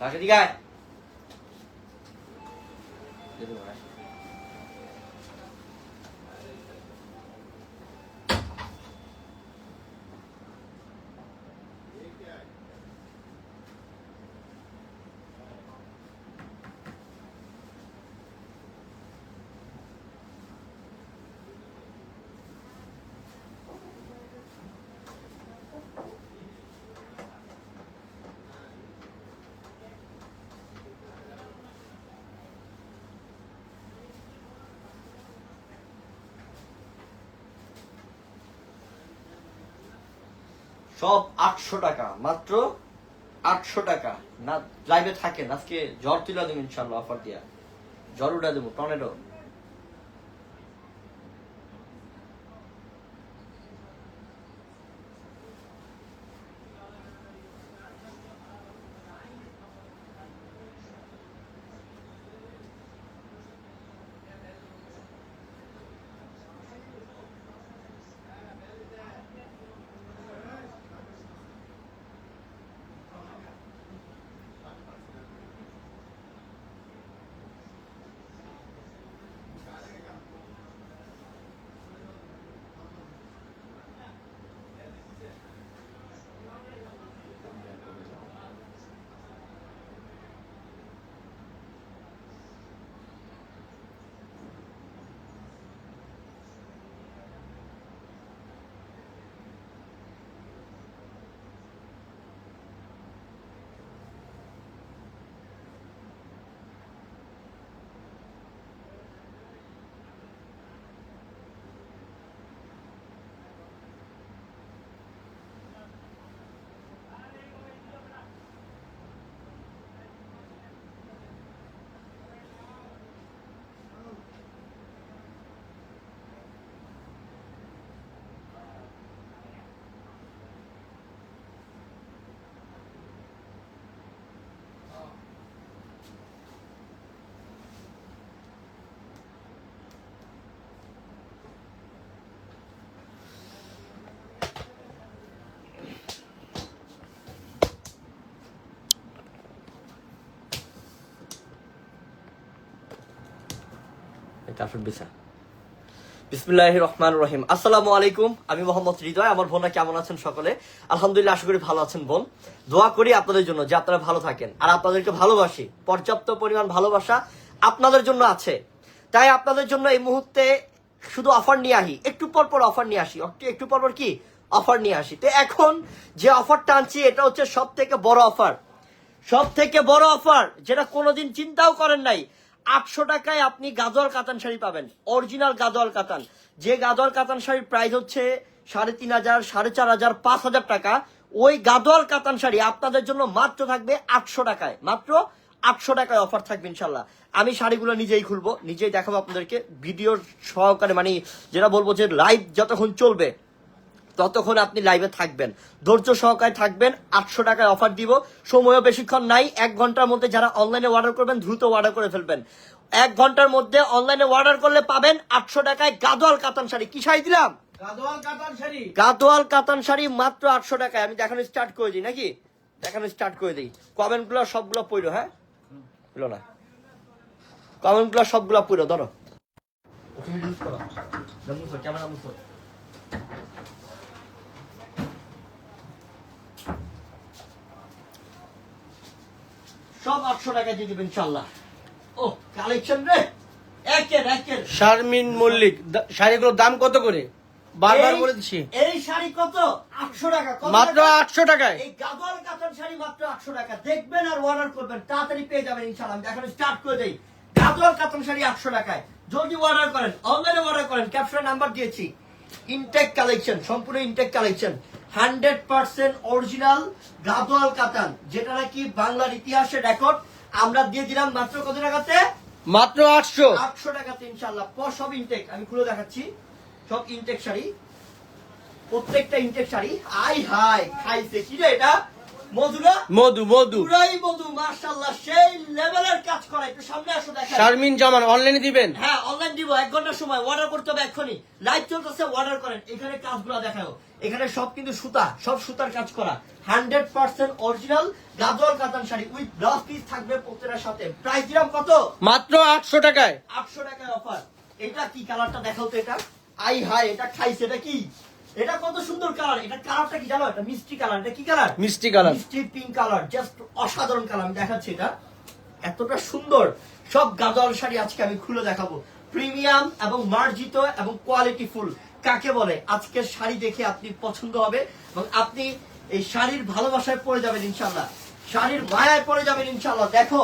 তাকে দিগায় সব আটশো টাকা, মাত্র আটশো টাকা। না লাইভে থাকেন আজকে জ্বর তুলে দেবো ইনশাল্লাহ অফার দিয়া। জ্বর উঠা দেবো টর্নেডো এটা বিসা বিসমিল্লাহ রহমান রহিম। আসসালামু আলাইকুম, আমি মোহাম্মদ হৃদয়, আমার বোনা কেমন আছেন সকলে? আলহামদুলিল্লাহ, আশা করি ভালো আছেন বোন। দোয়া করি আপনাদের জন্য যে আপনারা ভালো থাকেন। আর আপনাদেরকে ভালোবাসি, পর্যাপ্ত পরিমাণ ভালোবাসা আপনাদের জন্য আছে। তাই আপনাদের জন্য এই মুহূর্তে শুধু অফার নিয়ে আসি, একটু পর পর অফার নিয়ে আসি। একটু পর পর কি? অফার নিয়ে আসি। তো এখন যে অফারটা আনছি, এটা হচ্ছে সব থেকে বড় অফার। সব থেকে বড় অফার, যেটা কোনোদিন চিন্তাও করেন নাই। আটশো টাকায় আপনি গাজল কাতান শাড়ি পাবেন। অরিজিনাল গাজল কাতান। যে গাজল কাতান শাড়ির প্রাইস হচ্ছে সাড়ে তিন হাজার, সাড়ে চার হাজার, পাঁচ হাজার টাকা। ওই গাদোয়াল কাতান শাড়ি আপনাদের জন্য মাত্র থাকবে আটশো টাকায়। মাত্র আটশো টাকায় অফার থাকবে ইনশাল্লাহ আমি শাড়িগুলো নিজেই খুলবো, নিজেই দেখাবো আপনাদেরকে। ভিডিও সহকারে মানে যেটা বলব যে লাইভ যতক্ষণ চলবে ততক্ষণ আপনি লাইভে থাকবেন। ধৈর্য সহকারে থাকবেন আটশো টাকায় অফার দিব। সময়ও বেশিক্ষণ নাই এক ঘণ্টার মধ্যে যারা অনলাইনে অর্ডার করবেন দ্রুত অর্ডার করে ফেলবেন। এক ঘণ্টার মধ্যে অনলাইনে অর্ডার করলে পাবেন আটশো টাকায় গাদোয়াল কাতান শাড়ি। কি শাড়ি দিলাম? গাদোয়াল কাতান শাড়ি। গাদোয়াল কাতান শাড়ি মাত্র আটশো টাকায়। আমি দেখানো স্টার্ট করে দিই নাকি? দেখানো স্টার্ট করে দিই। কমেন্টগুলো সবগুলো পইরো হ্যাঁ? হলো না। কমেন্টগুলো সবগুলো ধরো। ক্যামেরা সব আটশো টাকা দিয়ে দিবেন ইনশাল্লাহ ও কালেকশন রে। একের একের। শারমিন মল্লিক শাড়িগুলোর দাম কত করে? বারবার বলে দিচ্ছি। এই শাড়ি কত? আটশো টাকা মাত্র আটশো টাকায়। এই গাদল কাতান শাড়ি মাত্র আটশো টাকা। দেখবেন আর অর্ডার করবেন তাড়াতাড়ি পেয়ে যাবেন ইনশাল্লাহ এখন স্টার্ট করে দেই। গাদল কাতান শাড়ি আটশো টাকায়। জলদি অর্ডার করেন অনলাইনে অর্ডার করেন ক্যাপশন নাম্বার দিয়েছি। ইনটেক কালেকশন সম্পূর্ণ intact collection hundred percent original Gadwal কাতান যেটা নাকি বাংলার ইতিহাসে রেকর্ড আমরা দিয়ে দিলাম মাত্র কত টাকাতে? মাত্র আটশো। আটশো টাকাতে ইনশাল্লাহ পর সব ইনটেক আমি খুলে দেখাচ্ছি। সব ইনটেক শাড়ি। প্রত্যেকটা ইনটেক শাড়ি। আই হাই খাইছে। কি রে এটা? মধু মধু পুরাই মধু মাশাআল্লাহ সেই লেভেলের কাজ করা একটু সামনে আসো দেখা শারমিন জামান অনলাইনে দিবেন? হ্যাঁ অনলাইন দিব এক ঘণ্টার সময় অর্ডার করতে হবে এক্ষুনি। লাইভ চলতেছে অর্ডার করেন। এখানে কাজগুলো দেখাও। এখানে সব কিন্তু সুতা সব সুতার কাজ করা। হান্ড্রেড পার্সেন্ট অরিজিনাল গাদোয়াল কাতান শাড়ি উইথ ব্লাউজ পিস থাকবে প্রত্যেকটার সাথে। প্রাইস দিলাম কত? মাত্র আটশো টাকায়। আটশো টাকায় অফার এটা কি কালারটা দেখাও তো এটা? আই হাই এটা খাইছে এটা কি? এটা কত সুন্দর কালার এটা কালারটা কি জানো? এটা মিষ্টি কালার এটা কি কালার মিষ্টি কালার মিষ্টি পিঙ্ক কালার জাস্ট অসাধারণ কালার আমি দেখাচ্ছি এটা। এতটা সুন্দর। সব গাদল শাড়ি আজকে আমি খুলে দেখাবো। প্রিমিয়াম এবং মার্জিত এবং কোয়ালিটি ফুল কাকে বলে? আজকের শাড়ি দেখে আপনি পছন্দ হবে এবং আপনি এই শাড়ির ভালোবাসায় পড়ে যাবেন ইনশাল্লাহ শাড়ির মায়ায় পড়ে যাবেন ইনশাল্লাহ দেখো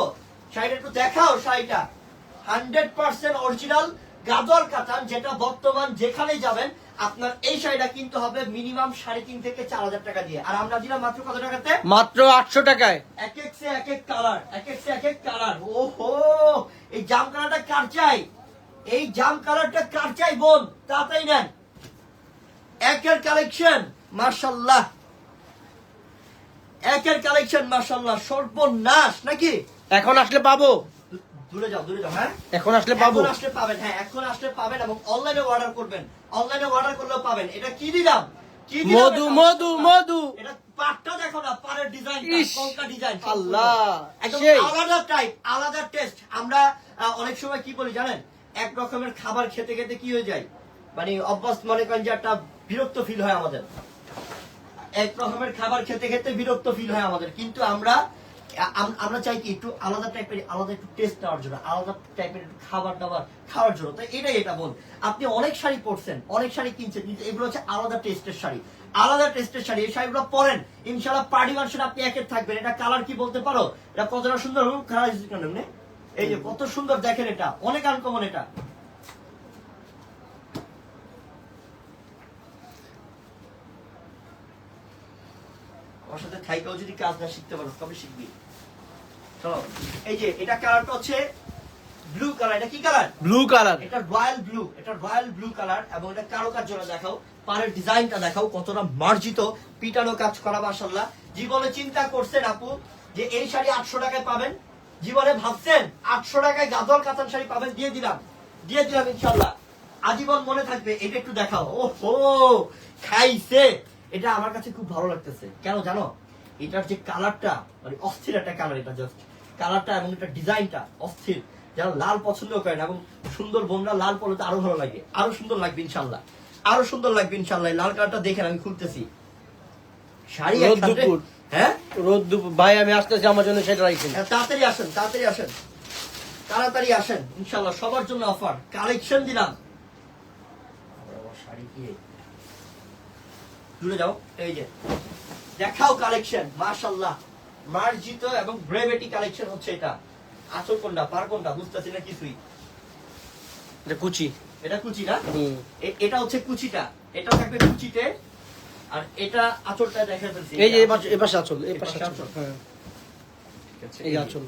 শাড়িটা একটু দেখাও শাড়িটা। হান্ড্রেড পার্সেন্ট অরিজিনাল গাদল কাতান যেটা বর্তমান যেখানে যাবেন আপনার এই শাড়িটা কিনতে হবে মিনিমাম সাড়ে তিন থেকে চার হাজার টাকা দিয়ে। আর আমরা দিলাম মাত্র কত টাকাতে? মাত্র আটশো টাকায়। এক এক সে এক এক কালার এক এক সে এক এক কালার। ওহো! এই জাম কালারটা কার চাই? এই জাম কালারটা কার চাই বোন? তাড়াতাড়ি নেন। একের কালেকশন মার্শাল্লাহ একের কালেকশন মার্শাল্লাহ সর্বনাশ নাকি? এখন আসলে পাবো। দূরে যাও দূরে যাও হ্যাঁ? এখন আসলে পাবো। এখন আসলে পাবেন হ্যাঁ এখন আসলে পাবেন এবং অনলাইনে অর্ডার করবেন। অনলাইনে অর্ডার করলেও পাবেন। এটা কি দিলাম? কি দিলাম মধু মধু মধু। এটা পাটটা দেখো না ডিজাইন ডিজাইন আল্লাহ, একদম আলাদা টাইপ আলাদা টেস্ট আমরা অনেক সময় কি বলি জানেন? এক রকমের খাবার খেতে খেতে কি হয়ে যায়? মানে অভ্যাস মনে করেন যে একটা বিরক্ত ফিল হয় আমাদের। এক রকমের খাবার খেতে খেতে বিরক্ত ফিল হয় আমাদের। কিন্তু আমরা আম- আমরা চাই কি একটু আলাদা টাইপের আলাদা একটু টেস্ট নেওয়ার জন্য আলাদা টাইপের একটু খাবার দাবার খাওয়ার জন্য। তো এটাই এটা বল। আপনি অনেক শাড়ি পরছেন অনেক শাড়ি কিনছেন কিন্তু এগুলো হচ্ছে আলাদা টেস্টের শাড়ি। আলাদা টেস্টের শাড়ি এই শাড়িগুলো পরেন। ইনশাল্লাহ পার্টি মানুষের আপনি একের থাকবেন। এটা কালার কি বলতে পারো? এটা কতটা সুন্দর খারাপ এই যে কত সুন্দর দেখেন এটা অনেক আনকমন এটা। সাথে থাইকাও যদি কাজ না শিখতে পারো কবে শিখবি। চলো এই যে এটা কালারটা হচ্ছে ব্লু কালার এটা কি কালার ব্লু কালার এটা রয়্যাল ব্লু এটা রয়্যাল ব্লু কালার এবং এটা কারও কাজ জন্য দেখাও পাড়ের ডিজাইনটা দেখাও কতটা মার্জিত পিটানো কাজ করা মাসাল্লাহ জীবনে চিন্তা করছেন আপু যে এই শাড়ি আটশো টাকায় পাবেন? জীবনে ভাবছেন আটশো টাকায় গাদল কাতান শাড়ি পাবেন? দিয়ে দিলাম। দিয়ে দিলাম ইনশাল্লাহ আজীবন মনে থাকবে এটা একটু দেখাও। ও হো খাইছে। এটা আমার কাছে খুব ভালো লাগতেছে। কেন জানো? এটার যে কালারটা মানে অস্থির একটা কালার এটা জাস্ট কালারটা এবং এটা ডিজাইনটা অস্থির। যারা লাল পছন্দ করেন এবং সুন্দর বোনরা লাল পরলে তো আরও ভালো লাগে। আরও সুন্দর লাগবে ইনশাল্লাহ। আরও সুন্দর লাগবে ইনশাল্লাহ। লাল কালারটা দেখেন আমি খুলতেছি। শাড়ি। হ্যাঁ? রোদ ভাই আমি আসতেছি আমার জন্য সেটা রাখছেন হ্যাঁ, তাড়াতাড়ি আসেন তাড়াতাড়ি আসেন। তাড়াতাড়ি আসেন ইনশাল্লাহ। সবার জন্য অফার। কালেকশন দিলাম। শাড়ি কি দূরে যাও এই যে। দেখাও কালেকশন মাশাল্লাহ মার্জিত এবং ব্রেভেটি কালেকশন হচ্ছে এটা। আসল কোনটা পার কোনটা বুঝতেছি না কিছুই? এটা কুচি। এটা কুচি না? এটা হচ্ছে কুচিটা। এটা থাকবে কুচিতে আর এটা আঁচলটা দেখা ফেলছি। এই যে এবার এবার আচল এই পাশে আচল। হ্যাঁ। এই আচল।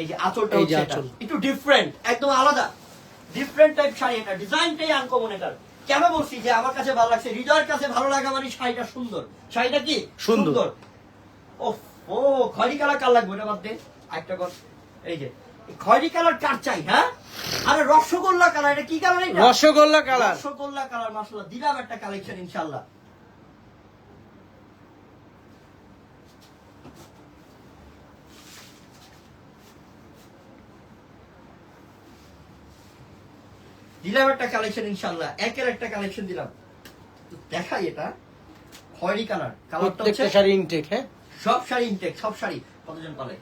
এই যে আঁচলটা এই হচ্ছে এটা। একটু ডিফারেন্ট একদম আলাদা। ডিফারেন্ট টাইপ শাড়ি এটা। ডিজাইনটাই আনকমন এটার। কেন বলছি যে আমার কাছে ভালো লাগছে? হৃদয়ের কাছে ভালো লাগা মানে শাড়িটা সুন্দর। শাড়িটা কি? সুন্দর। ও ও খয়রি কালার কার লাগবে না বাদ দে। একটা কথা এই যে খয়রি কালার কার চাই হ্যাঁ? আরে রসগোল্লা কালার এটা কি colour rasgulla colour. Rasgulla colour মাসাল্লাহ দিলাম একটা কালেকশন ইনশাআল্লাহ। দিলাম একটা কালেকশন ইনশাআল্লাহ একের একটা কালেকশন দিলাম। দেখাই এটা। খয়েরি কালার কালারটা হচ্ছে শাড়ি ইনটেক হ্যাঁ? সব শাড়ি ইনটেক সব শাড়ি। কতজন পালে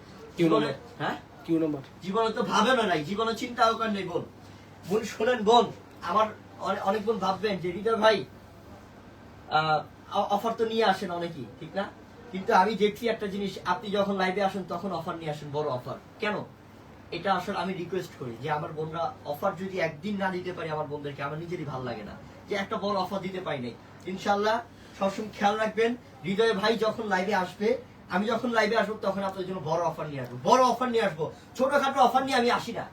হ্যাঁ? কিউ নম্বর জীবনে তো ভাবেন নাই জীবনে চিন্তাও করেন নাই বোন। বোন শোনেন বোন আমার অনেক বোন ভাববেন যে হৃদয় ভাই অফার তো নিয়ে আসেন অনেকেই ঠিক না? কিন্তু আমি দেখছি একটা জিনিস আপনি যখন লাইভে আসেন তখন অফার নিয়ে আসেন বড় অফার কেন? এটা আসলে আমি রিকোয়েস্ট করি যে আমার বোনরা অফার যদি একদিন না দিতে পারি আমার বোনদেরকে, আমার নিজেরই ভালো লাগে না। যে একটা বড় অফার দিতে পারি নাই। ইনশাল্লাহ সবসময় খেয়াল রাখবেন, হৃদয় ভাই যখন লাইভে আসবে, আমি যখন লাইভে আসব তখন আপনাদের জন্য বড় অফার নিয়ে আসব, বড় অফার নিয়ে আসব। ছোটখাটো অফার নিয়ে আমি আসি না।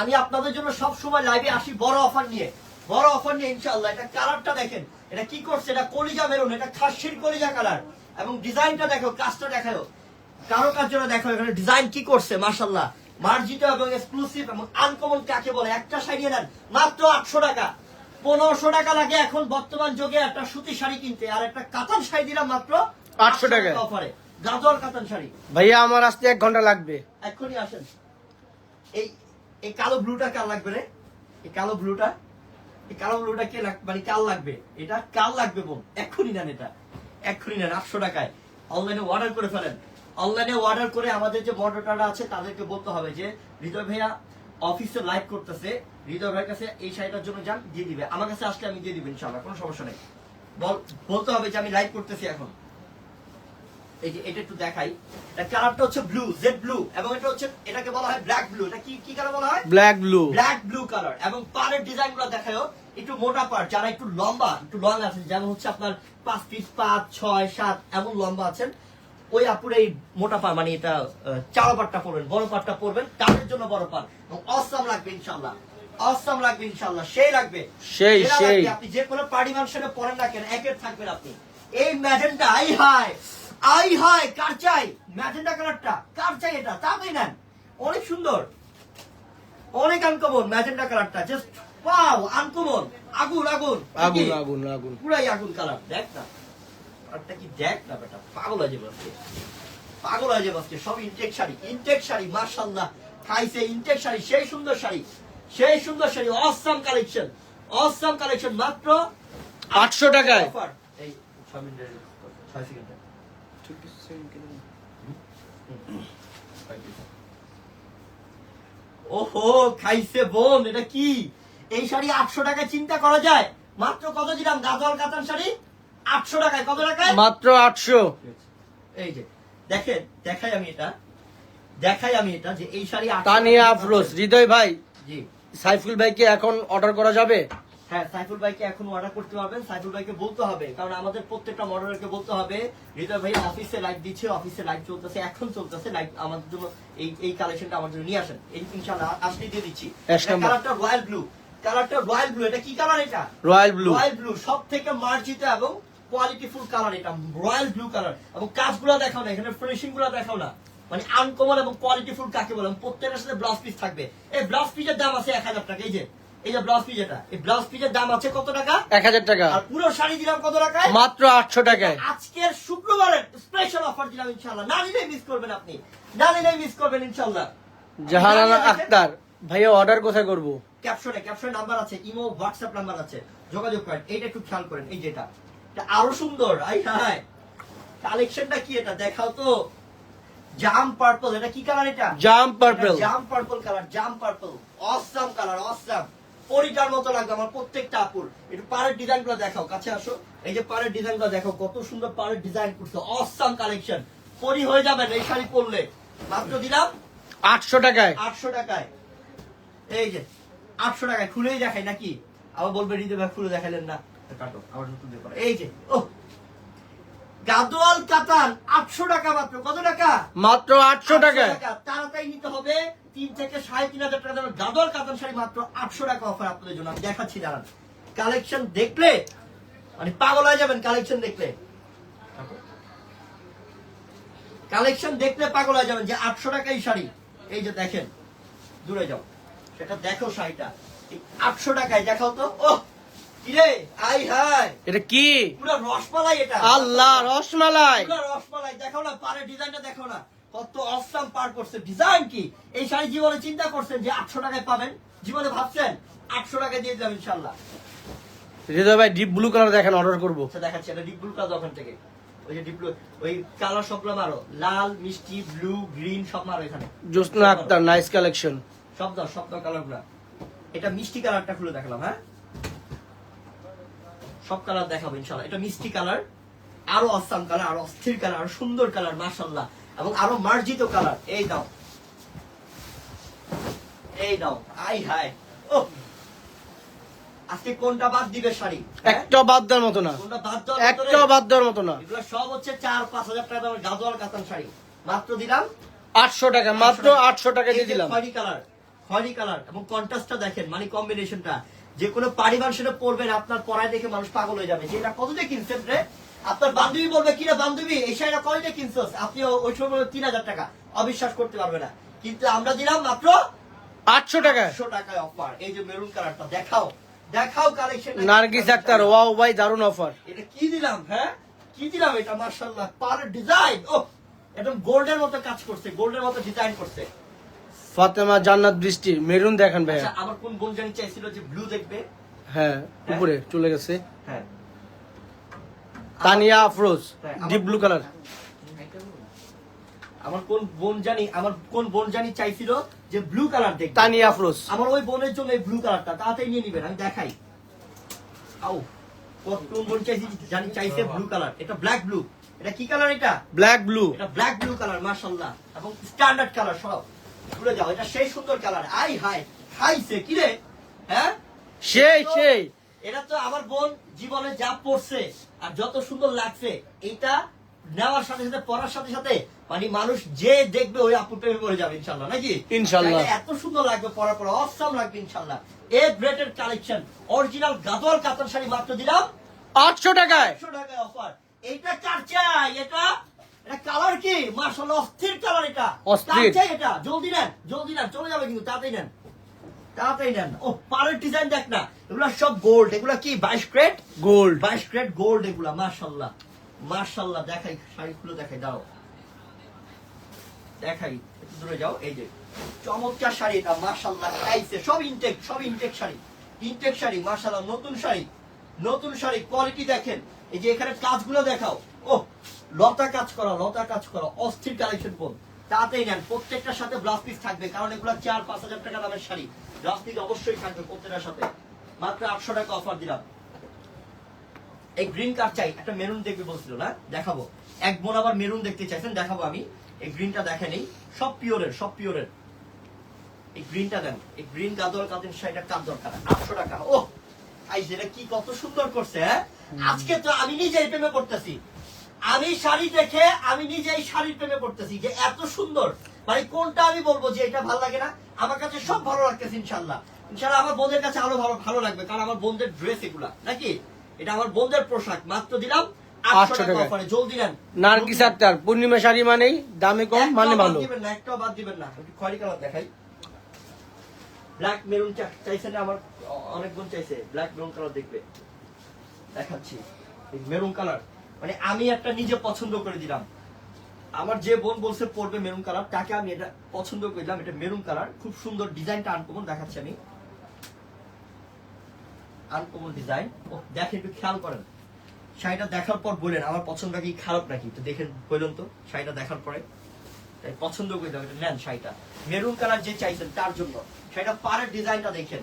আমি আপনাদের জন্য সব সময় লাইভে আসি বড় অফার নিয়ে। বড় অফার নিয়ে ইনশাল্লাহ এটা কালারটা দেখেন, এটা কি করছে, এটা কলিজা মেরুন এটা খাসির কলিজা কালার এবং ডিজাইনটা দেখো, কাজটা দেখো কারও জন্য দেখো এখানে ডিজাইন কি করছে মাশাল্লাহ মার্জিত এবং এক্সক্লুসিভ এবং আনকমন কাকে বলে? একটা শাড়ি নেন মাত্র আটশো টাকা। পনেরোশো টাকা লাগে এখন বর্তমান যুগে একটা সুতি শাড়ি কিনতে আর একটা কাতান শাড়ি দিলাম মাত্র 800 টাকায়। অফারে গাজর কাতান শাড়ি। ভাইয়া আমার আসতে এক ঘণ্টা লাগবে। এক্ষুনি আসেন। এই এই কালো ব্লুটা কার লাগবে রে? এই কালো ব্লুটা? এই কালো ব্লুটা কে মানে কাল লাগবে? এটা কাল লাগবে বোন এক্ষুনি নেন এটা। এক্ষুনি নেন আটশো টাকায়। অনলাইনে অর্ডার করে ফেলেন। অনলাইনে অর্ডার করে আমাদের যে মডেলটা আছে তাদেরকে বলতে হবে যে হৃদয় ভাইয়া অফিসে লাইভ করতেছে। হৃদয় ভাইয়ের কাছে এই শাড়িটার জন্য যান দিয়ে দিবে। আমার কাছে আসলে আমি দিয়ে দিব ইনশাল্লাহ কোনো সমস্যা নেই। বল- বলতে হবে যে আমি লাইভ করতেছি এখন। এই যে এটা একটু দেখাই। এটা কালারটা হচ্ছে ব্লু জেড ব্লু এবং এটা হচ্ছে এটাকে বলা হয় ব্ল্যাক ব্লু এটা কি কি কালার বলা হয়? Black blue black blue colour এবং পাড়ের ডিজাইনগুলো দেখাও একটু মোটা পাড় যারা একটু লম্বা একটু লং আছে যেমন হচ্ছে আপনার পাঁচ ফিট পাঁচ ছয় সাত এমন লম্বা আছেন ওই আপুর এই মোটা পাড় মানে এটা চাড়া পাটটা পরবেন বড় পাটটা পরবেন তাদের জন্য বড় পাড় এবং অসাম লাগবে ইনশাল্লাহ অসাম লাগবে ইনশাল্লাহ সেই লাগবে। সেই, সেই। আপনি যে কোনো পার্টি মানুষের পরেন না কেন একের থাকবেন আপনি। এই ম্যাজেন্টা আই হায় আই হাই কার চাই? ম্যাজেন্টা কালারটা কার চাই এটা? তাই নেন। অনেক সুন্দর। অনেক আনকমন ম্যাজেন্টা কালারটা জাস্ট ওয়াও আনকমন আগুন আগুন। আগুন আগুন আগুন। পুরাই আগুন কালার দেখ না। কালারটা কি দেখ না বেটা পাগল হয়ে যাবে আজকে। পাগল হয়ে যাবে আজকে সব ইনটেক শাড়ি ইনটেক শাড়ি মাশাআল্লাহ। খাইছে ইনটেক শাড়ি সেই সুন্দর শাড়ি সেই সুন্দর sari awesome collection awesome collection মাত্র 800 টাকায়। এই ছয় মিনিটের ছয় সেকেন্ডের। ওহো খাইছে বোন এটা কি? এই শাড়ি আটশো টাকায় চিন্তা করা যায়? মাত্র কত দিলাম? গাজল কাতান শাড়ি? আটশো টাকায় কত টাকায়? মাত্র আটশো। এই যে দেখেন দেখাই আমি এটা। দেখাই আমি এটা যে এই শাড়ি তানিয়া আফরোজ হৃদয় ভাই জি। সাইফুল ভাইকে এখন অর্ডার করা যাবে? হ্যাঁ সাইফুল ভাইকে এখন অর্ডার করতে পারবেন সাইফুল ভাইকে বলতে হবে কারণ আমাদের প্রত্যেকটা মডেলকে বলতে হবে হৃদয় ভাই অফিসে লাইভ দিচ্ছে অফিসে লাইভ চলতেছে এখন চলতেছে লাইভ আমাদের জন্য এই এই কালেকশনটা আমার জন্য নিয়ে আসেন। এই ইনশাআল্লাহ আসলে দিয়ে দিচ্ছি। কালারটা রয়্যাল ব্লু কালারটা রয়্যাল ব্লু এটা কি কালার এটা? রয়্যাল ব্লু রয়্যাল ব্লু সব থেকে মার্জিত এবং কোয়ালিটিফুল কালার এটা রয়্যাল ব্লু কালার এবং কাজগুলো দেখাও না এখানে ফিনিশিংগুলো দেখাও না। মানে আনকমন এবং কোয়ালিটিফুল কাকে বলে? এবং প্রত্যেকটার সাথে ব্লাউজ পিস থাকবে। এই ব্লাউজ পিসের দাম আছে এক হাজার টাকা এই যে এই যে ব্লাউজ পিস এটা এই ব্লাউজ পিসের দাম আছে কত টাকা? এক হাজার টাকা। আর পুরো শাড়ি দিলাম কত টাকায়? মাত্র আটশো টাকায়। আজকের শুক্রবারের স্পেশাল অফার দিলাম ইনশাল্লাহ না নিলেই মিস করবেন আপনি। না নিলেই মিস করবেন ইনশাল্লাহ জাহানারা আক্তার ভাইয়া অর্ডার কোথায় করব? ক্যাপশনে ক্যাপশনে নাম্বার আছে ইমো হোয়াটসঅ্যাপ নাম্বার আছে। যোগাযোগ করেন এইটা একটু খেয়াল করেন এই যেটা আরও সুন্দর আই হাই কালেকশনটা কি এটা? দেখাও তো। জাম পার্পল এটা কি কালার এটা? জাম পার্পল। জাম পার্পল কালার জাম পার্পল। Awesome colour awesome. পরিটার মতো লাগবে আমার প্রত্যেকটা আপুর। একটু পাড়ের ডিজাইনগুলো দেখাও কাছে আসো। এই যে পাড়ের ডিজাইনগুলো দেখো কত সুন্দর পাড়ের ডিজাইন করছে। Awesome collection. পরি হয়ে যাবেন এই শাড়ি পরলে। মাত্র দিলাম? আটশো টাকায়। আটশো টাকায়। এই যে আটশো টাকায়। খুলেই দেখাই নাকি? আবার বলবে হৃদয় ভাই খুলে দেখাইলেন না। কাটো আবার নতুন দিয়ে করো। এই যে ও গাদোয়াল কাতান আটশো টাকা মাত্র কত টাকা? মাত্র আটশো টাকায় তাড়াতাড়ি নিতে হবে। তিন থেকে সাড়ে তিন হাজার টাকা দামের গাদোয়াল কাতান শাড়ি মাত্র আটশো টাকা অফার আপনাদের জন্য। আমি দেখাচ্ছি দাঁড়ান। কালেকশন দেখলে মানে পাগল হয়ে যাবেন কালেকশন দেখলে। কালেকশন দেখলে পাগল হয়ে যাবেন যে আটশো টাকাই শাড়ি। এই যে দেখেন দূরে যাও। সেটা দেখো শাড়িটা। আটশো টাকায় দেখাও তো ও এটা কি? রসমালাই এটা। আল্লাহ রসমালাই। রসমালাই। দেখাও না পারে ডিজাইনটা দেখো না। কত পার করছে। ডিজাইন কি? এই শাড়ি জীবনে চিন্তা করছেন যে আটশো টাকায় পাবেন? জীবনে ভাবছেন আটশো টাকায় দিয়ে যাবেন ইনশাল্লাহ হৃদয় ভাই ডিপ ব্লু কালার দেখেন অর্ডার করব। আচ্ছা দেখাচ্ছি। এটা ডিপ ব্লু কালার ওখান থেকে। ওই যে ডিপ ব্লু ওই কালার মারো। লাল মিষ্টি ব্লু গ্রিন সব মারো এখানে। জোসনা আক্তার নাইস কালেকশন সব দাও সব দাও কালারগুলা। এটা মিষ্টি কালারটা খুলে দেখালাম হ্যাঁ? সব কালার দেখাবো ইনশাল্লাহ এটা মিষ্টি কালার আরও অসাম কালার আরও অস্থির কালার আরও সুন্দর কালার মাশাল্লাহ এবং আরও মার্জিত কালার এই দাও। এই দাও। আই হাই ও আজকে কোনটা বাদ দিবে শাড়ি? হ্যাঁ? একটা বাদ দেওয়ার মতো না। কোনটা বাদ দেওয়ার একটা বাদ দেওয়ার মতো না। এগুলো সব হচ্ছে চার পাঁচ হাজার টাকা দামের গাদোয়াল কাতান শাড়ি। মাত্র দিলাম আটশো টাকা মাত্র আটশো টাকা দিয়ে দিলাম। খয়রি কালার খয়রি কালার এবং কন্ট্রাস্টটা দেখেন মানে কম্বিনেশনটা যে কোনো পারিবার সেটা পরবেন আপনার পরায় দেখে মানুষ পাগল হয়ে যাবে। যে এটা কত দিয়ে কিনছেন রে? আপনার বান্ধবী বলবে কিনা বান্ধবী? এই শাড়িটা কয়টা কিনছস? আপনি ওই সময় বলবেন তিন হাজার টাকা। অবিশ্বাস করতে পারবে না। কিন্তু আমরা দিলাম মাত্র আটশো টাকায়। একশো টাকায় অফার এই যে মেরুন কালারটা দেখাও। দেখাও কালেকশন নার্গিস আক্তার ওয়াও ভাই দারুণ অফার এটা কি দিলাম হ্যাঁ? কি দিলাম এটা? মার্শাল্লাহ পার ডিজাইন ও একদম গোল্ডের মতো কাজ করছে গোল্ডের মতো ডিজাইন করছে। ফাতেমা জান্নাত বৃষ্টি মেরুন দেখান ভাইয়া। আচ্ছা আমার কোন বোন জানি চাইছিল যে ব্লু দেখবে? হ্যাঁ উপরে চলে গেছে। হ্যাঁ। তানিয়া আফরোজ হ্যাঁ, ডিপ ব্লু কালার। আমার কোন বোন জানি আমার কোন বোন জানি চাইছিল যে ব্লু কালার দেখবে? তানিয়া আফরোজ। আমার ওই বোনের জন্য এই ব্লু কালারটা তাড়াতাড়ি নিয়ে নিবেন আমি দেখাই। আও কোন কোন বোন চাইছি জানি চাইছে ব্লু কালার এটা ব্ল্যাক ব্লু এটা কি কালার এটা? ব্ল্যাক ব্লু এটা ব্ল্যাক ব্লু কালার মাশাআল্লাহ। এবং স্ট্যান্ডার্ড কালার সব। ভুলে যাও এটা সেই সুন্দর কালার। আই হাই খাইছে কি রে? হ্যাঁ? সেই সেই। এটা তো আমার বোন জীবনে যা পড়ছে আর যত সুন্দর লাগছে এটা নেওয়ার সাথে সাথে পড়ার সাথে সাথে মানে মানুষ যে দেখবে ওই আপুর প্রেমে পড়ে যাবে ইনশাল্লাহ নাকি? ইনশাল্লাহ। এত সুন্দর লাগবে পড়ার পর অসাম লাগবে ইনশাল্লাহ। এ গ্রেটের কালেকশন অরিজিনাল গাদোয়াল কাতান শাড়ি মাত্র দিলাম। আটশো টাকায়। একশো টাকায় অফার এইটা কার চাই? এটা কালার কি? মার্শাল্লাহ অস্থির কালার এটা। অস্থির। এটা। জলদি নেন জলদি নেন চলে যাবে কিন্তু তাড়াতাড়ি নেন। তাড়াতাড়ি নেন। ও পাড়ের ডিজাইন দেখ না। এগুলা সব গোল্ড এগুলা কি বাইশ ক্রেট গোল্ড বাইশ ক্রেট গোল্ড এগুলা মার্শাল্লাহ মার্শাল্লাহ দেখাই শাড়িগুলো দেখাই দাও দেখাই দূরে যাও এই যে চমৎকার শাড়ি এটা মার্শাল্লাহ খাইছে সব ইনটেক সব ইনটেক শাড়ি। ইনটেক শাড়ি মার্শাল্লাহ নতুন শাড়ি। নতুন শাড়ি কোয়ালিটি দেখেন। এই যে এখানে কাজগুলো দেখাও। ও লতা কাজ করা লতা কাজ করা অস্থির কালেকশন কোন তাতেই নেন প্রত্যেকটার সাথে ব্লাউজ পিস থাকবে কারণ এগুলো চার পাঁচ হাজার টাকা দামের শাড়ি। ব্লাউজ পিস অবশ্যই থাকবে প্রত্যেকটার সাথে। মাত্র আটশো টাকা অফার দিলাম। এই গ্রিন কার্ড চাই একটা মেরুন দেখবে বলছিল না? দেখাবো। এক বোন আবার মেরুন দেখতে চাইছেন দেখাবো আমি। এই গ্রিনটা দেখেনি সব পিওরের সব পিওরের এই গ্রিনটা দেন এই গ্রিন গাদর কাদের শাড়িটা কার দরকার আটশো টাকা। ও আই যেটা কি কত সুন্দর করছে হ্যাঁ? আজকে তো আমি নিজেই প্রেমে পড়তেছি। আমি শাড়ি দেখে আমি নিজেই শাড়ির প্রেমে পড়তেছি যে এত সুন্দর। মানে কোনটা আমি বলব যে এটা ভালো লাগে না? আমার কাছে সব ভালো লাগতেছে ইনশাল্লাহ ইনশাল্লাহ আমার বোনদের কাছে আরও ভালো ভালো লাগবে কারণ আমার বোনদের ড্রেস এগুলা নাকি? এটা আমার বোনদের পোশাক মাত্র দিলাম আটশো টাকা অফারে জলদি নেন। নার্গিস আক্তার পূর্ণিমা শাড়ি মানেই দামে কম মানে বাদ ভালো। দিবেন না একটাও বাদ দিবেন না। একটু খয়েরি কালার দেখাই। ব্ল্যাক মেরুন চাইছে না আমার অনেক বোন চাইছে ব্ল্যাক মেরুন কালার দেখবে। দেখাচ্ছি। মেরুন কালার মানে আমি একটা নিজে পছন্দ করে দিলাম। আমার যে বোন বলছে পড়বে মেরুন কালার তাকে আমি এটা পছন্দ করে দিলাম, এটা মেরুন কালার খুব সুন্দর ডিজাইনটা আনকমন দেখাচ্ছি আমি। আনকমন ডিজাইন ও, দেখেন, একটু খেয়াল করেন। শাড়িটা দেখার পর বলেন আমার পছন্দ কি খারাপ নাকি? তো দেখেন, বললেন তো, শাড়িটা দেখার পরে। তাই পছন্দ করে দেবেন এটা নেন শাড়িটা। মেরুন কালার যে চাইছেন তার জন্য। শাড়িটা পাড়ের ডিজাইনটা দেখেন।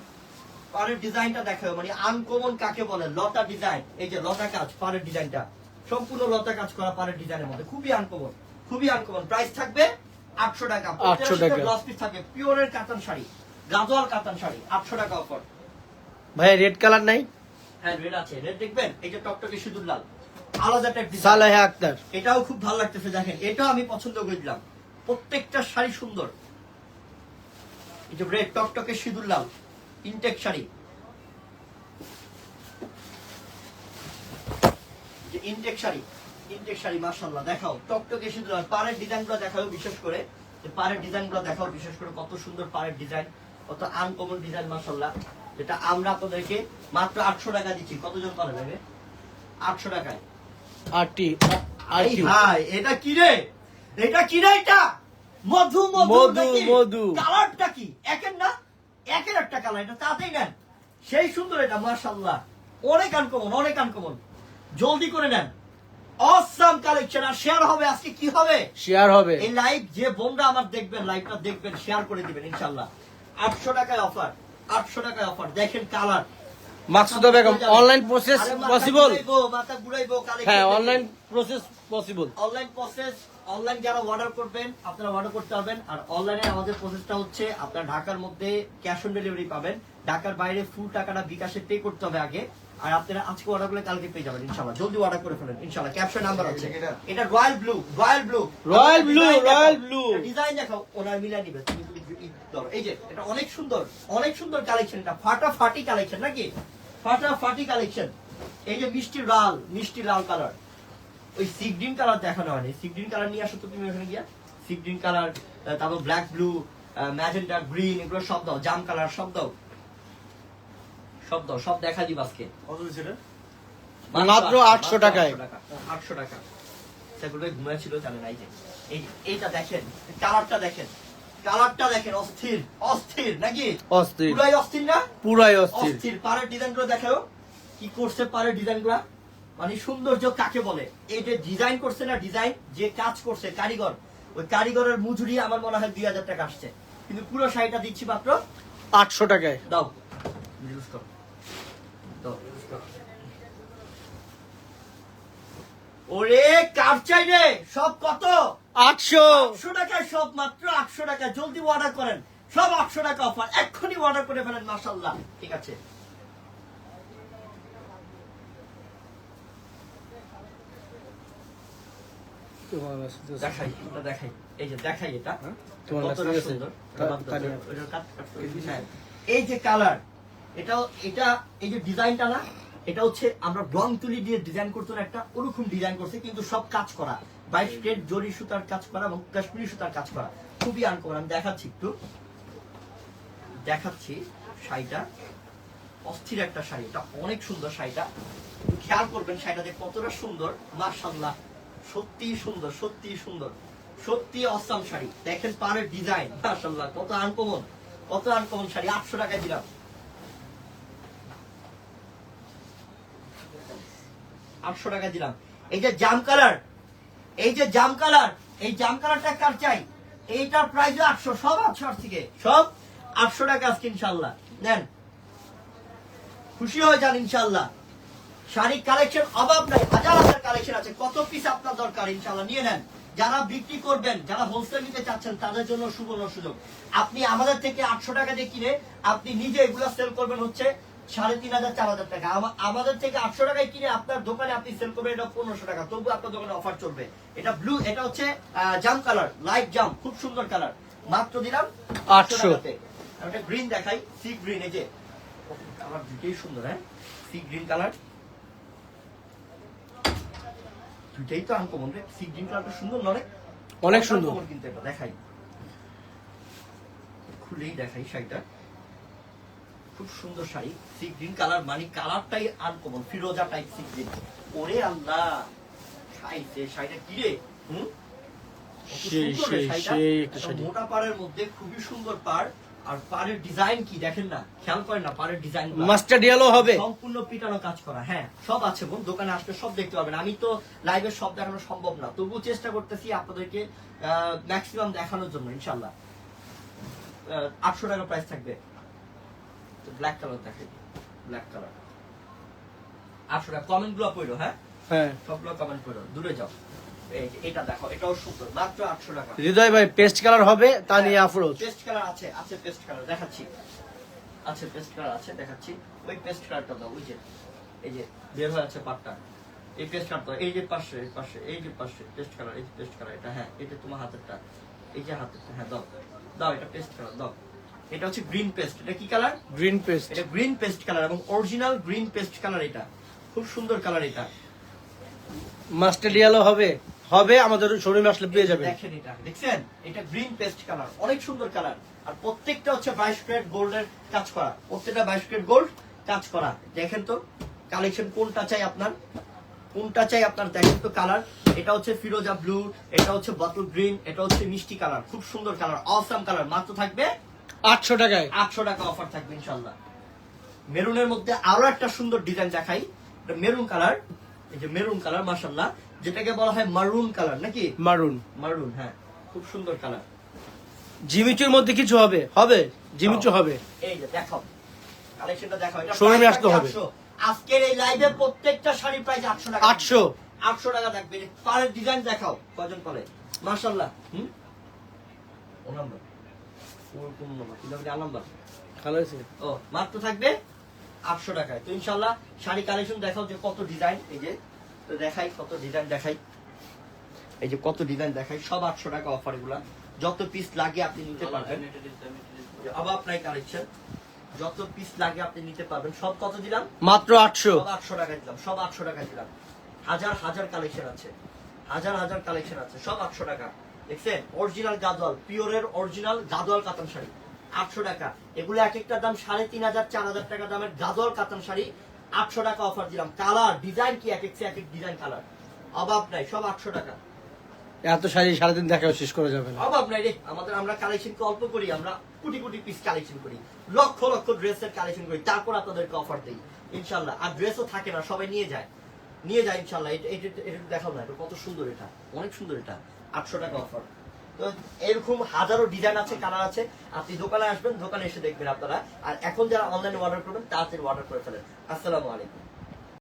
পাড়ের ডিজাইনটা দেখাও মানে আনকমন কাকে বলে? লতা ডিজাইন এই যে লতা কাজ, পাড়ের ডিজাইনটা সম্পূর্ণ লতা কাজ করা পাড়ের ডিজাইনের মধ্যে। খুবই আনকমন খুবই আনকমন প্রাইস থাকবে আটশো টাকা। 800 টাকা। ব্লাউজ পিস থাকবে। পিওরের কাতান শাড়ি গাজোয়াল কাতান শাড়ি আটশো টাকা অফার ভাই রেড কালার নাই? হ্যাঁ রেড আছে। রেড দেখবেন? এই যে টকটকে সিঁদুর লাল। আলাদা টাইপ সালেহা আক্তার। এটাও খুব ভালো লাগতেছে দেখেন। এটাও আমি পছন্দ করে দিলাম। প্রত্যেকটা শাড়ি সুন্দর। এই যে রেড টকটকে সিঁদুর লাল। ইনটেক শাড়ি। যে ইনটেক শাড়ি ইনটেক শাড়ি মাশাআল্লাহ দেখাও। টকটকে সিঁদুর লাল পাড়ের ডিজাইনগুলো দেখাও বিশেষ করে। যে পাড়ের ডিজাইনগুলো দেখাও বিশেষ করে কত সুন্দর পাড়ের ডিজাইন কত আনকমন ডিজাইন মাশাআল্লাহ। যেটা আমরা আপনাদেরকে মাত্র আটশো টাকা দিচ্ছি। কতজন পারে যাবে আটশো টাকায়। আরে ভাই এটা কি রে? এটা কি রে এটা? মধু মধু মধু। কালারটা কি? একের না? একের একটা কালার এটা তাতেই নেন। সেই সুন্দর এটা মাশাআল্লাহ। অনেক আনকমন অনেক আনকমন জলদি করে নেন। অসাম কালেকশন আর শেয়ার হবে। আজকে কি হবে? শেয়ার হবে। এই লাইভ যে বোনরা আমার দেখবেন লাইভটা দেখবেন শেয়ার করে দিবেন ইনশাল্লাহ আটশো টাকায় অফার আটশো টাকায় অফার দেখেন colour Maksuda Begum online process possible মাথা ঘুরাইবো হ্যাঁ online process possible online process online যারা অর্ডার করবেন আপনারা অর্ডার করতে পারবেন। আর অনলাইনে আমাদের প্রসেসটা হচ্ছে আপনার ঢাকার মধ্যে ক্যাশ অন ডেলিভারি পাবেন। ঢাকার বাইরে ফুল টাকাটা বিকাশে পে করতে হবে আগে। আর আপনারা আজকে অর্ডার করলে কালকে পেয়ে যাবেন ইনশাআল্লাহ। জলদি অর্ডার করে ফেলেন ইনশাআল্লাহ। ক্যাপশন নাম্বার আছে। এটা royal blue royal blue Royal blue, royal blue। Design দেখাও। ওনার মিলা নিবে তুমি তুমি ই এই যে এটা অনেক সুন্দর অনেক সুন্দর কালেকশন এটা ফাটাফাটি কালেকশন নাকি? ফাটাফাটি কালেকশন এই যে মিষ্টি লাল মিষ্টি লাল কালার ওই সি গ্রিন কালার দেখানো হয়নি। সি গ্রিন কালার নিয়ে আসো তো তুমি ওখানে গিয়া। সি গ্রিন কালার তারপর ব্ল্যাক ব্লু ম্যাজেন্টা গ্রিন এগুলো সব দাও। জাম কালার সব দাও। সব দাও সব দেখা দিব আজকে। মাত্র 800 টাকায়। আটশো টাকা সেগুলো জানেন এই যে এইটা দেখেন কালারটা দেখেন কালারটা দেখেন অস্থির অস্থির নাকি? অস্থির। পুরাই অস্থির না? পুরাই অস্থির। অস্থির পাড়ের ডিজাইনগুলো দেখাও। কি করছে পাড়ের ডিজাইনগুলা? মানে সৌন্দর্য কাকে বলে? এই যে ডিজাইন করছে না ডিজাইন যে কাজ করছে কারিগর ওই কারিগরের মজুরি আমার মনে হয় দুই হাজার টাকা আসছে। কিন্তু পুরো শাড়িটা দিচ্ছি মাত্র আটশো টাকায়। দাও রিলিজ করো। ওরে কার চাই রে সব কত? আটশো। আটশো টাকায় সব মাত্র আটশো টাকা। জলদি অর্ডার করেন। সব আটশো টাকা অফার এক্ষুনি অর্ডার করে ফেলেন মাসাল্লাহ ঠিক আছে। দেখাই এটা দেখাই। এই যে দেখাই এটা। হ্যাঁ? কতটা সুন্দর। হ্যাঁ। এই যে কালার এটাও, এটা, এই যে ডিজাইনটা না, এটা হচ্ছে আমরা রং তুলি দিয়ে ডিজাইন করতে একটা ওরকম ডিজাইন করছে, কিন্তু সব কাজ করা। বাইশ ক্রেট জরি সুতার কাজ করা এবং কাশ্মীরি সুতার কাজ করা। খুবই আনকমন আমি দেখাচ্ছি একটু। দেখাচ্ছি শাড়িটা। অস্থির একটা শাড়ি। এটা অনেক সুন্দর শাড়িটা। খেয়াল করবেন শাড়িটা যে কতটা সুন্দর। মার্শাল্লাহ সত্যি সুন্দর সত্যি সুন্দর। সত্যি অসাম শাড়ি। দেখেন পাড়ের ডিজাইন মার্শাল্লাহ কত আনকমন কত আনকমন শাড়ি। আটশো টাকায় দিলাম। আটশো টাকা দিলাম। এই যে জাম কালার, এই যে জাম কালার, এই জাম কালারটা কার চাই? এইটার প্রাইস আটশো, সব আটশো থেকে। সব আটশো টাকা আজকে ইনশাল্লাহ নেন। খুশি হয়ে যান ইনশাল্লাহ শাড়ি কালেকশন অভাব নাই, হাজার হাজার কালেকশন আছে। কত পিস আপনার দরকার ইনশাল্লাহ নিয়ে নেন। যারা বিক্রি করবেন, যারা হোলসেল নিতে চাচ্ছেন, তাদের জন্য সুবর্ণ সুযোগ। আপনি আমাদের থেকে আটশো টাকা দিয়ে কিনে আপনি নিজে এগুলা সেল করবেন হচ্ছে সাড়ে তিন হাজার চার হাজার টাকা। আমাদের থেকে আটশো টাকায় কিনে আপনার দোকানে আপনি সেল করবেন এটা পনেরোশো টাকা। তবু আপনার দোকানে অফার চলবে। এটা ব্লু এটা হচ্ছে জাম কালার লাইট জাম খুব সুন্দর কালার মাত্র দিলাম 800 টাকাতে। আর একটা গ্রিন দেখাই সি গ্রিন এই যে। কালার দুটোই সুন্দর হ্যাঁ? সি গ্রিন কালার দুইটাই তো আনকমন রে। সি গ্রিন কালারটা সুন্দর নয় অনেক সুন্দর। কিন্তু এটা দেখাই। খুলেই দেখাই শাড়িটা। খুব সুন্দর শাড়ি সি গ্রিন কালার মানে কালারটাই আনকমন ফিরোজা টাইপ সি গ্রিন ওরে আল্লাহ শাড়িতে শাড়িটা কি রে? হুম? কত সেই সুন্দর রে সেই শাড়িটা। সেই একটা একটা শাড়ি। মোটা পাড়ের মধ্যে খুবই সুন্দর পাড় আর পাড়ের ডিজাইন কি দেখেন না? খেয়াল করেন না পাড়ের ডিজাইন মাস্টার ডিয়ালো হবে। সম্পূর্ণ পিটানো কাজ করা হ্যাঁ সব আছে বোন দোকানে আসলে সব দেখতে পাবেন আমি তো লাইভে সব দেখানো সম্ভব না তবুও চেষ্টা করতেছি আপনাদেরকে ম্যাক্সিমাম দেখানোর জন্য ইনশাল্লাহ আটশো টাকা প্রাইস থাকবে। ব্ল্যাক কালার দেখে। ব্ল্যাক কালার আটশো টাকা কমেন্টগুলো পড়ো হ্যাঁ? হ্যাঁ। সবগুলো কমেন্ট করো দূরে যাও। এটা দেখো এটাও সুন্দর মাত্র আটশো টাকা। হৃদয় ভাই পেস্ট কালার হবে তা নিয়ে আফরোজ। পেস্ট কালার আছে আছে পেস্ট কালার দেখাচ্ছি। আছে পেস্ট কালার আছে দেখাচ্ছি। ওই পেস্ট কালারটা দাও ওই যে এই যে বের হয়ে আছে পাটটা। এই পেস্ট কালারটা এই যে পাশে এই পাশে এই যে পাশে পেস্ট কালার এই পেস্ট কালার এটা হ্যাঁ এটা তোমার হাতেরটা। এই যে হাতেরটা হ্যাঁ দাও। দাও এটা পেস্ট কালার দাও। এটা হচ্ছে গ্রিন পেস্ট এটা কি কালার গ্রিন পেস্ট এটা গ্রিন পেস্ট কালার এবং অরিজিনাল গ্রিন পেস্ট কালার এটা। খুব সুন্দর কালার এটা। মাস্টার ডিয়ালো হবে। হবে আমাদের শোরুমে আসলে পেয়ে যাবেন দেখেন এটা দেখছেন? এটা গ্রিন পেস্ট কালার অনেক সুন্দর কালার আর প্রত্যেকটা হচ্ছে বাইশ ক্যারেট গোল্ডের কাজ করা। প্রত্যেকটা বাইশ ক্যারেট গোল্ড কাজ করা। দেখেন তো কালেকশন কোনটা চাই আপনার? কোনটা চাই আপনার? দেখেন তো কালার এটা হচ্ছে ফিরোজা ব্লু এটা হচ্ছে বটল গ্রিন এটা হচ্ছে মিষ্টি কালার খুব সুন্দর কালার অসাম কালার মাত্র থাকবে আটশো টাকায়। আটশো টাকা অফার থাকবে ইনশাল্লাহ। মেরুনের মধ্যে আরও একটা সুন্দর ডিজাইন দেখাই। মেরুন কালার এই যে মেরুন কালার মাসাল্লাহ যেটাকে বলা হয় মারুন কালার নাকি? মারুন মারুন হ্যাঁ। খুব সুন্দর কালার জিমিচুর মধ্যে কিছু হবে? হবে? জিমিচু হবে? এই যে দেখো কালেকশনটা দেখো এটা price আসতে হবে। আজকের এই লাইভে প্রত্যেকটা শাড়ির প্রাইস 800 টাকা। 800 800 টাকা থাকবে। পারের ডিজাইন দেখাও কজন পারে মাশাআল্লাহ। হুম? ও নাম্বার ও কোন নাম্বার কি নাম্বার নাম্বার ভালো হয়েছে? ও মাত্র থাকবে 800 টাকায়। তো ইনশাআল্লাহ শাড়ি কালেকশন দেখাও যে কত ডিজাইন এই যে তো দেখাই কত ডিজাইন দেখাই। এই যে কত ডিজাইন দেখাই সব 800 টাকা অফার এগুলা। যত পিস লাগে আপনি নিতে পারবেন। আবার আপনার কালেকশন যত পিস লাগে আপনি নিতে পারবেন। সব কত দিলাম? মাত্র আটশো। আটশো টাকা দিলাম সব আটশো টাকা দিলাম। হাজার হাজার কালেকশন আছে। হাজার হাজার কালেকশন আছে সব আটশো টাকা। দেখছেন? অরিজিনাল গাদোয়াল পিওরের অরিজিনাল গাদোয়াল কাতান শাড়ি। আটশো টাকা। এগুলো এক একটা দাম সাড়ে তিন হাজার চার হাজার টাকা দামের গাদোয়াল কাতান শাড়ি। আটশো টাকা অফার দিলাম। কালার ডিজাইন কি? এক এক এক এক ডিজাইন কালার অভাব নাই সব আটশো টাকা। এত শাড়ি সারাদিন দেখাও শেষ করে যাবে না। অভাব নাই রে। আমাদের আমরা কালেকশন অল্প করি আমরা কোটি কোটি পিস কালেকশন করি। লক্ষ লক্ষ ড্রেসের কালেকশন করি। তারপর আপনাদেরকে অফার দিই। ইনশাল্লাহ। আর ড্রেসও থাকে না সবাই নিয়ে যায়। নিয়ে যায় ইনশাল্লাহ। এটা এটা এটা দেখাও না এটা কত সুন্দর এটা। অনেক সুন্দর এটা। আটশো টাকা অফার তো এরকম হাজারো ডিজাইন আছে কালার আছে। আপনি দোকানে আসবেন, দোকানে এসে দেখবেন আপনারা। আর এখন যারা অনলাইনে অর্ডার করবেন, তাড়াতাড়ি অর্ডার করে ফেলেন। আসসালামু আলাইকুম।